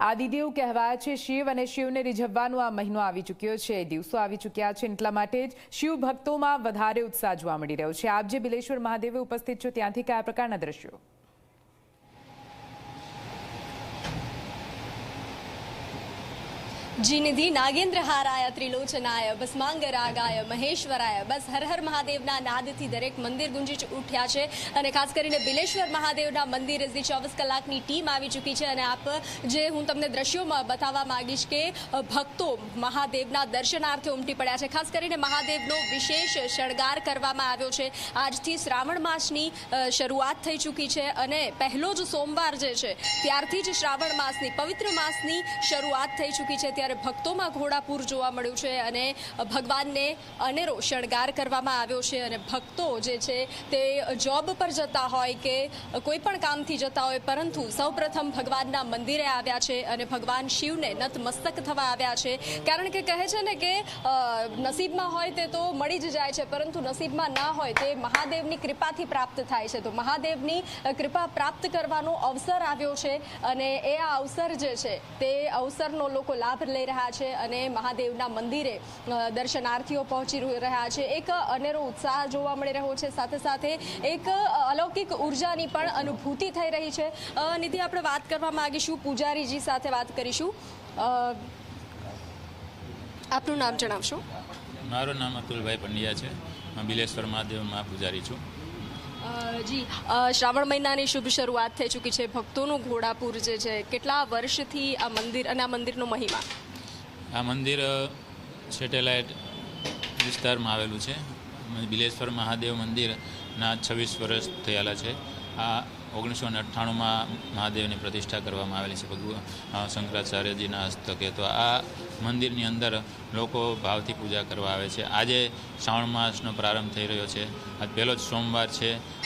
આદિદેવ કહેવાય છે. શિવ અને શિવને રીઝવવાનો આ મહિનો આવી ચૂક્યો છે. દિવસો આવી ચૂક્યા છે એટલા માટે જ શિવ ભક્તોમાં વધારે ઉત્સાહ જોવા મળી રહ્યો છે. આપ જે બિલેશ્વર મહાદેવે ઉપસ્થિત છો, ત્યાંથી કયા પ્રકારના દ્રશ્યો? જીનિધિ નાગેન્દ્ર હારાય, ત્રિલોચનાય, ભસ્માંગરાગાય, મહેશ્વરાય. બસ હર હર મહાદેવના નાદથી દરેક મંદિર ગુંજી ઉઠ્યા છે. અને ખાસ કરીને બિલેશ્વર મહાદેવના મંદિરેથી ચોવીસ કલાકની ટીમ આવી ચૂકી છે. અને આપ જે હું તમને દ્રશ્યોમાં બતાવવા માંગીશ કે ભક્તો મહાદેવના દર્શનાર્થે ઉમટી પડ્યા છે. ખાસ કરીને મહાદેવનો વિશેષ શણગાર કરવામાં આવ્યો છે. આજથી શ્રાવણ માસની શરૂઆત થઈ ચૂકી છે. અને પહેલો જ સોમવાર જે છે, ત્યારથી જ શ્રાવણ માસની, પવિત્ર માસની શરૂઆત થઈ ચૂકી છે. ત્યારે ભક્તોમાં ઘોડાપૂર જોવા મળ્યું છે અને ભગવાનને અનેરો શણગાર કરવામાં આવ્યો છે અને ભક્તો જે છે તે જોબ પર જતા હોય કે કોઈ પણ કામથી જતા હોય, પરંતુ સૌપ્રથમ ભગવાનના મંદિરે આવ્યા છે અને ભગવાન શિવને નતમસ્તક થવા આવ્યા છે. કારણ કે કહે છે ને કે નસીબમાં હોય તે તો મળી જ જાય છે, પરંતુ નસીબમાં ના હોય તે મહાદેવની કૃપાથી પ્રાપ્ત થાય છે. તો મહાદેવની કૃપા પ્રાપ્ત કરવાનો અવસર આવ્યો છે અને એ આ અવસર જે છે તે અવસરનો લોકો લાભ લઈ રહ્યા છે અને મહાદેવના મંદિરે દર્શનાર્થીઓ પહોંચી રહ્યા છે. એક અનેરો ઉત્સાહ જોવા મળી રહ્યો છે. સાથે સાથે એક અલૌકિક ઉર્જાની પણ અનુભૂતિ થઈ રહી છે. નિધિ, આપણે વાત કરવા માંગીશું. પૂજારીજી સાથે વાત કરીશું. આપનું નામ જણાવશો? મારું નામ અતુલભાઈ પંડ્યા છે. હું બિલેશ્વર મહાદેવમાં પૂજારી છું. જી શ્રાવણ મહિનાની શુભ શરૂઆત થઈ ચૂકી છે. ભક્તોનું ઘોડાપુર જે છે, કેટલા વર્ષથી આ મંદિર અને આ મંદિરનો મહિમા? આ મંદિર સેટેલાઇટ વિસ્તારમાં આવેલું છે. બિલેશ્વર મહાદેવ મંદિરના છવ્વીસ વર્ષ થયેલા છે. આ ઓગણીસો ને અઠ્ઠાણુંમાં મહાદેવની પ્રતિષ્ઠા કરવામાં આવેલી છે. ભગવાન શંકરાચાર્યજીના હસ્તકે. તો આ મંદિરની અંદર લોકો ભાવથી પૂજા કરવા આવે છે. આજે શ્રાવણ માસનો પ્રારંભ થઈ રહ્યો છે. આજ પહેલો જ સોમવાર છે.